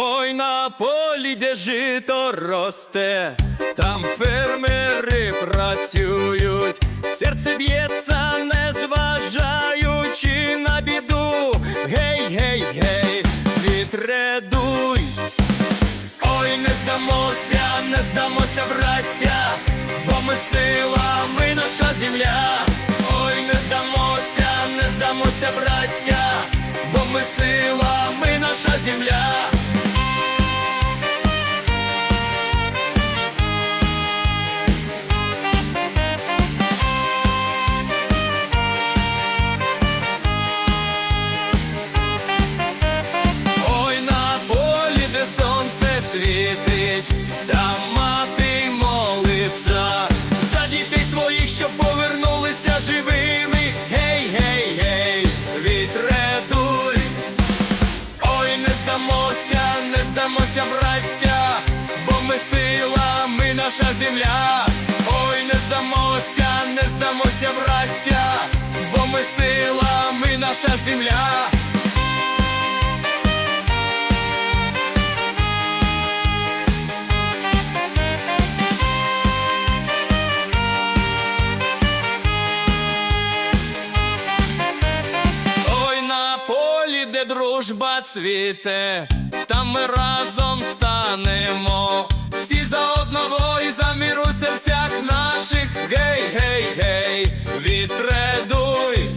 Ой на полі, де жито росте, там фермери працюють, серце б'ється, не зважаючи на біду. Гей, гей, гей, вітре дуй. Ой, не здамося, не здамося, браття, бо ми сила, ми наша земля. Ой, не здамося, не здамося, браття, бо ми сила, ми наша земля. Живими. Гей, гей, гей, вітре дуй. Ой, не здамося, не здамося, браття, бо ми сила, ми наша земля. Ой, не здамося, не здамося, браття, бо ми сила, ми наша земля. Дружба цвіте, там ми разом станемо. Всі за одного і за міру серцях наших. Гей, гей, гей, вітре дуй.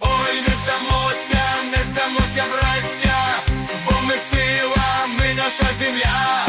Ой, не здамося, не здамося, браття, бо ми сила, ми наша земля.